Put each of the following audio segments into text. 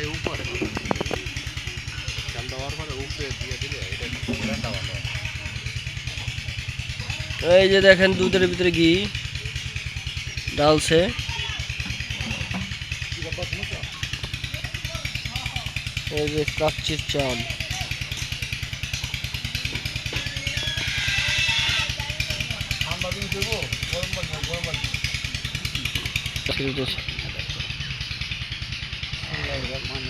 এই উপরে। চাল দেওয়ার পরে উপরে দিয়ে দিলে এটা ব্র্যান্ডটা ভালো এই যে দেখেন দুধের ভিতরে ঘি ডালছে। এই যে কাচ্চির চাল। দিতেছে।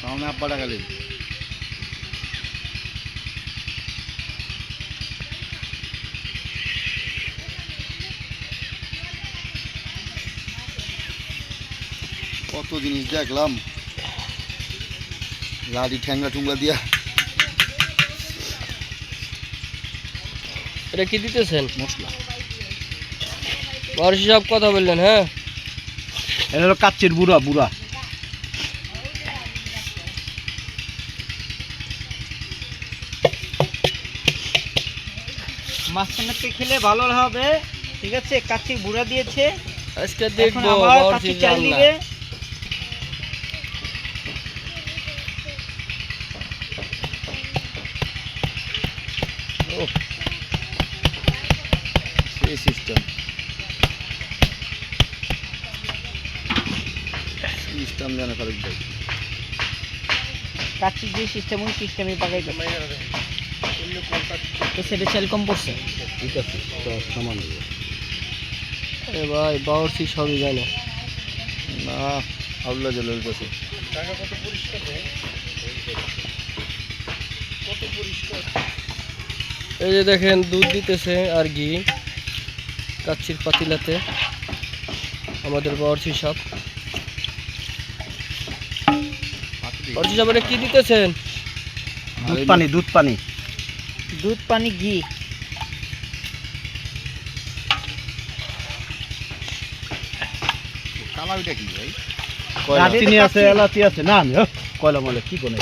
সামনে আব্বাটা খালি কত জিনিস দেখলাম। লাড়ি ঠ্যাংলা টুংলা দিয়া। এটা কি দিতেছেন? মশলা। বর্ষি সব কথা বললেন হ্যাঁ? এটা হলো কাচ্চের বুড়া বুড়া। মাঝখানে খেলে ভালো হবে। ঠিক আছে কাচ্চির বুড়া দিয়েছে। আজকে দেখব বর্ষি চাল দিবে। সিস্টেম জানে ফারুক ভাই কাচ্চির যে সিস্টেম ওই সিস্টেমে পাকাই তো সেটা চাল কম পড়ছে। ঠিক আছে তো সামান এ ভাই বাউরসি সবই জানে না আবলা জলের কাছে এই যে দেখেন দুধ দিতেছে আর ঘি কাচ্চির পাতিলাতে। আমাদের বাউরসি সব বাউরসি সব কি দিতেছেন? দুধ পানি দুধ পানি। দুধ পানি ঘি। কালারটা কি ভাই? চিনি আছে এলাচি আছে না আমি কয়লা মলে কি কোনে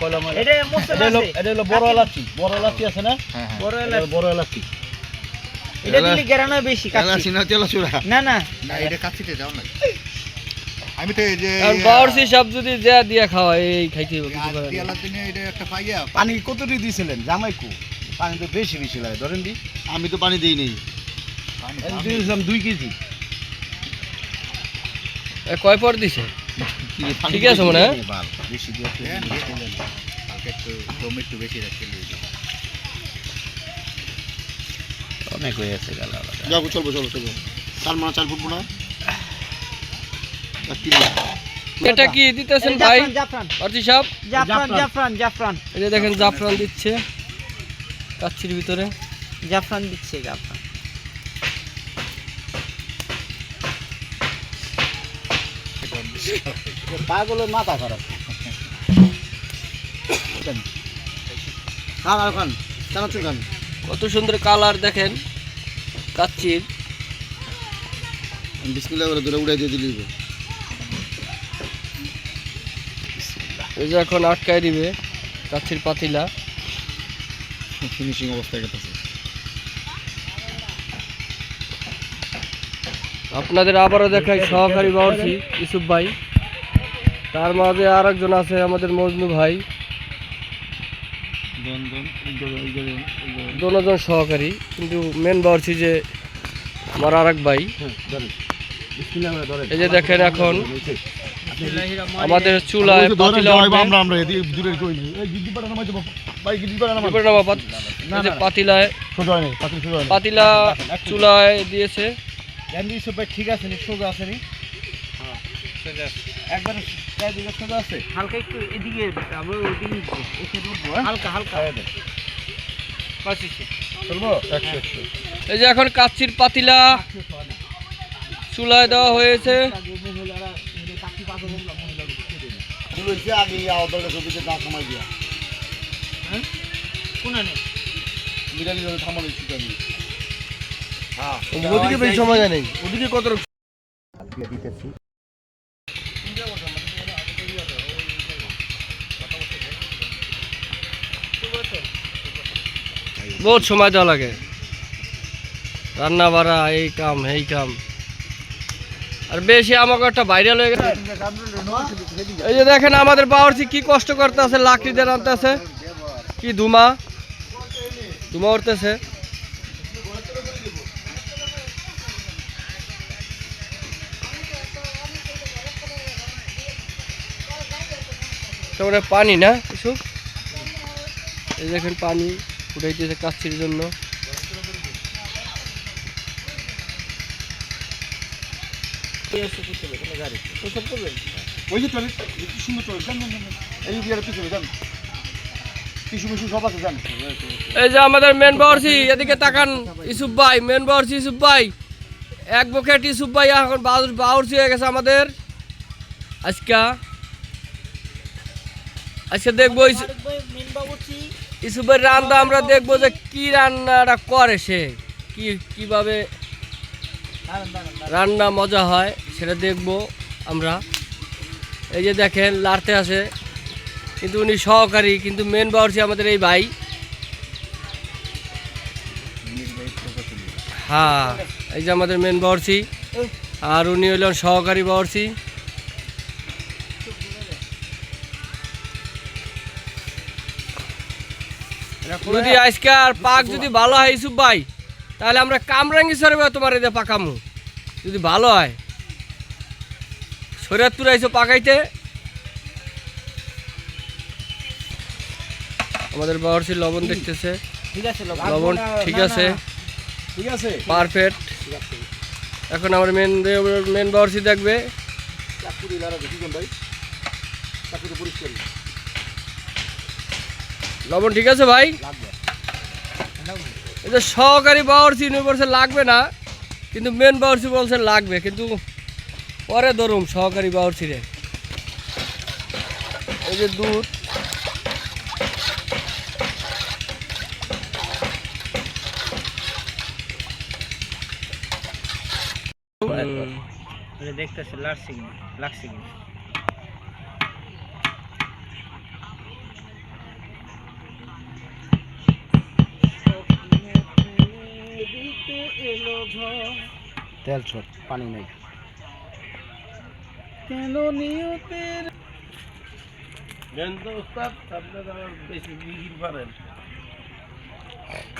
কয়লা মলে এটা হলো আছে। এটা হলো বড় এলাচি। বড় এলাচি আছে না? বড় এটা এলাচ। বড় এলাচি। এটা দিলে গেরানো বেশি কাচ্চি। না তেলা না না। না এটা কাচ্ছিতে যাও না। আমি তো এই যে কারণ বাউরসি সব যদি যা দিয়ে খাওয়া এই খাইতে হবে কিছু করার নেই। দিয়ালার এটা একটা পাইয়া পানি কতটি দিয়েছিলেন জামাইকু? পানি তো বেশি বেশি লাগে ধরেন দি। আমি তো পানি দিই নেই। দিয়েছিলাম দুই কেজি। এ, কয় পর দিছে? ঠিক আছে মনে হয়? বেশি দিয়ে একটু বেশি রাখতে অনেক হয়ে গেছে গেল যাব চলবো চলবো চলবো। চাল মানা চাল ফুটবো না? এটা কি দিতেছেন ভাই? জাফরান জাফরান। বাউরসি জাফরান জাফরান। জাফরান এই যে দেখেন জাফরান দিচ্ছে। কাচ্চির ভিতরে। জাফরান দিচ্ছে জাফরান। পাগলের মাথা খারাপ। আর খান চানাচুর খান। কত সুন্দর কালার দেখেন কাচ্চির বিসমিল্লাহ করে ধরে উড়াই দিয়ে দিলি। এই যে এখন আটকায় দিবে কাচ্চির পাতিলা। ফিনিশিং অবস্থায় গেছে। আপনাদের আবারও দেখাই সহকারী বাউরসি ইসুফ ভাই। তার মাঝে আর একজন আছে আমাদের মজনু ভাই। দোনোজন সহকারী কিন্তু মেন বাউরসি যে আমার আর এক ভাই এই যে দেখেন এখন। আমাদের চুলায় পাতিলা। আমরা আমরা পাতিলায় হয় হয় চুলায় দিয়েছে। এমনি ঠিক আছে নি সোজা আছে নি? একবার চারিদিকে সোজা আছে? হালকা একটু এদিকে ওদিকে এসে উঠবো হালকা হালকা। চলবো? একশো একশো। এই যে এখন কাচ্চির পাতিলা চুলায় দেওয়া হয়েছে। আগে দাম কমাই দিয়া। হ্যাঁ? মিরালি ধরে হ্যাঁ, ওদিকে বেশি সময় নেই। ওদিকে কত দিতেছি। বহুত সময় দেওয়া লাগে। রান্না বাড়া এই কাম এই কাম। আর বেশি আমাকে একটা ভাইরাল হয়ে গেছে। এই যে দেখেন, আমাদের বাবরচি কি কষ্ট করতে আছে লাকড়ি দিয়ে রানতে কি ধুমা। ধুমা উঠতেছে। তারপরে পানি না, কিছু? এই দেখেন পানি উঠাইতেছে কাচ্ছির জন্য। এই যে আমাদের মেন বাবরচি এদিকে তাকান, ইসুফ ভাই মেন বাবরচি ইসুফ ভাই। বকেট ইসুফ ভাই, এখন বাবরচি হয়ে গেছে আমাদের। আজকা, আজকে দেখব ইসুফের রান্না আমরা দেখব যে কি রান্নাটা করে সে, কি, কীভাবে রান্না মজা হয়, সেটা দেখব আমরা। এই যে দেখেন লাড়তে আছে। কিন্তু উনি সহকারী, কিন্তু মেন বাবরচি আমাদের এই ভাই। হ্যাঁ এই যে আমাদের মেন বাবরচি আর উনি হইলেন সহকারী বাবরচি যদি আজকে আর পাক যদি ভালো হয় ইসুফ ভাই? তাহলে আমরা কামরাঙ্গি সরবে তোমার এদের পাকামু। যদি ভালো হয়। শরীয়তপুর আইসো পাকাইতে। আমাদের বাবরচি লবণ দেখতেছে। ঠিক আছে লবণ। ঠিক আছে। ঠিক আছে। পারফেক্ট। এখন আমার মেন মেন বাবরচি দেখবে। লবণ ঠিক আছে ভাই? এই যে সহকারী বাবরচি উনি বলছে লাগবে না, কিন্তু মেন বাবরচি বলছে লাগবে, কিন্তু পরে ধরুন সহকারী বাবরচি রে এই যে দুধ দেখতেছে, লাগছে কিনা লাগছে কিনা। তেল ছট পানি নাই। কেন নিয়তের?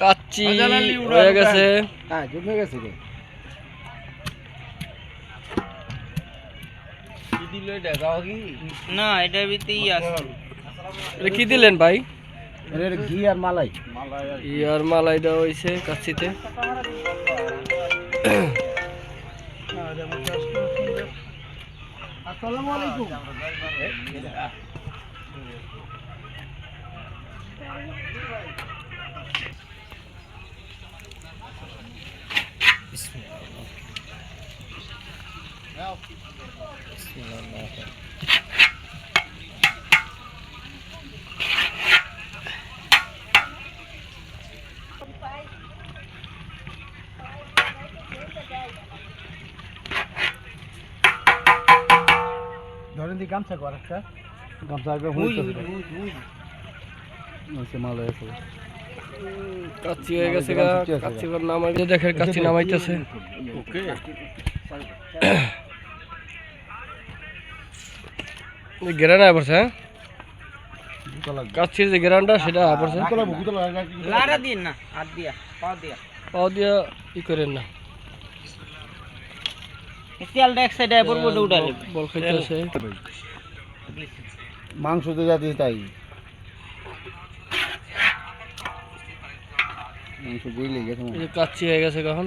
কাচ্চি হয়ে গেছে। হ্যাঁ জমে গেছে রে। না এটার ভিতরেই আছে। এটা কি দিলেন ভাই? এর ঘি আর মালাই। ইয়ার মালাই দেওয়া হয়েছে কাচ্চিতে। আসসালামু আলাইকুম। ধরেন দি গামছা কর একটা গামছা আগে হইছে মাল হয়েছে। কাচ্চি হয়ে গেছে গা কাচ্চি কর নামাই দেখেন কাচ্চি নামাইতেছে। গেরানা পড়ছে হ্যাঁ? কাচ্চির যে গেরানটা সেটা বুতলা দিন না হাত দিয়া পা দিয়া। পাও দিয়া ই করেন না। তেলটা এক সাইডে পড়ব বল খাইতেছে। মাংস তো যা দিস তাই। মাংস বুঝলে গেছে কাচ্চি হয়ে গেছে কখন।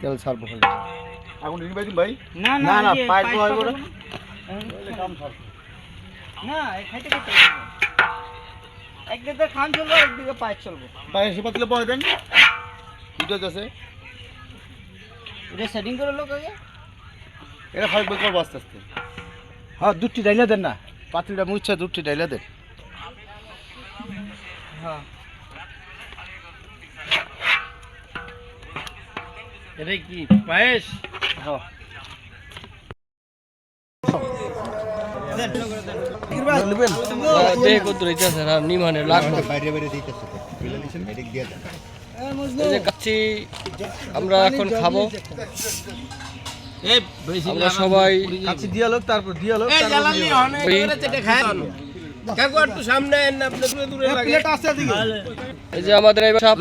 তেল ছাড়বো খালি। এখন নিবাই দিন ভাই? না না, না, পাইপ। না। না খাইতে খাইতে হবে। একদিকে খান চলবো একদিকে পাইপ চলবো। পায়ে সে পাতলে পরে দেন। দুটো আছে? এটা সেটিং করে লোক আগে। এটা ফাইভ বই করব আস্তে আস্তে। হ্যাঁ দুধটি ডাইলে দেন না। পাতিলটা মুচ্ছে দুধটি ডাইলে দেন। হ্যাঁ। এটা কি? পায়েস? হ্যাঁ। কত রয়েছে আর বাইরে বাইরে দিতেছে দিয়ে দেন যে আমরা এখন খাব আমরা সবাই দিয়ালোক তারপর দিয়ালোক ওই প্লেট আছে এই যে আমাদের এই সব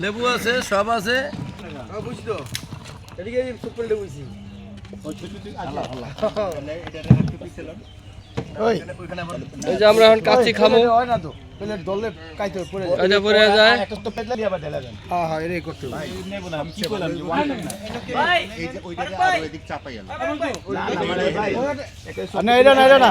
লেবু আছে সব আছে বুঝতো এদিকে সুপার লেবু এই যে আমরা এখন কাচ্চি খাব হয় না তো প্লেট দলে কাইতে পড়ে যায় এটা পরে যায় একটা তো প্লেট লিয়ে আবার ঢেলা দেন হ্যাঁ হ্যাঁ এটাই করতে হবে নেব না আমি কি করলাম যে ওয়ান টাইম না এই যে ওইটা আর এদিক চাপাই গেল না এটা না এটা না